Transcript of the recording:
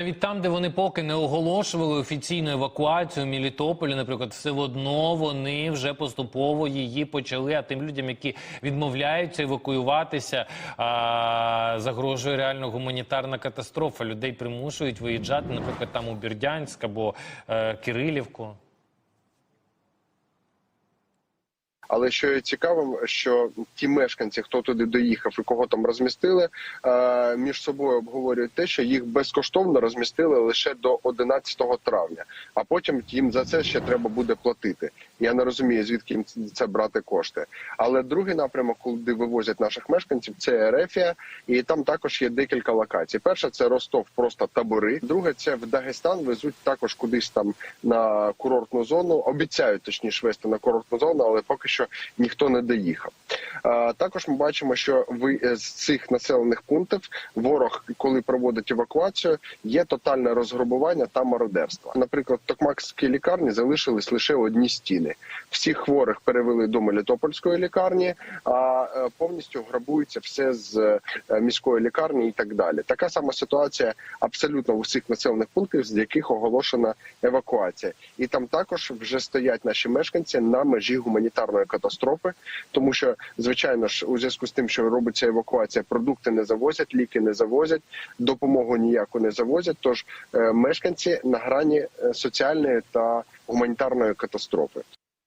Навіть там, де вони поки не оголошували офіційну евакуацію Мілітополі наприклад, все одно вони вже поступово її почали. А тим людям, які відмовляються евакуюватися, а, загрожує реально гуманітарна катастрофа. Людей примушують виїжджати, наприклад, там у Бердянськ або е, Кирилівку. Але що є цікавим, що ті мешканці, хто туди доїхав і кого там розмістили, е, між собою обговорюють те, що їх безкоштовно розмістили лише до 11 травня, а потім їм за це ще треба буде платити. Я не розумію, звідки їм це брати кошти. Але другий напрямок, куди вивозять наших мешканців, це Ерефія, і там також є декілька локацій. Перша це Ростов, просто табори. Друге, це в Дагестан везуть також кудись там на курортну зону. Обіцяють точніше вести на курортну зону, але поки що ніхто не доїхав. Також ми бачимо, що ви е, з цих населених пунктів ворог, коли проводить евакуацію, є тотальне розграбування та мародерство. Наприклад, в Токмакській лікарні залишились лише одні стіни. Всіх хворих перевели до Мелітопольської лікарні, а е, повністю грабується все з е, міської лікарні і так далі. Така сама ситуація абсолютно в усіх населених пунктах, з яких оголошена евакуація, і там також вже стоять наші мешканці на межі гуманітарної катастрофи, тому що звичайно ж у зв'язку з тим, що робиться евакуація, продукти не завозять, ліки не завозять, допомогу ніяку не завозять. Тож е, мешканці на грані е, соціальної та гуманітарної катастрофи.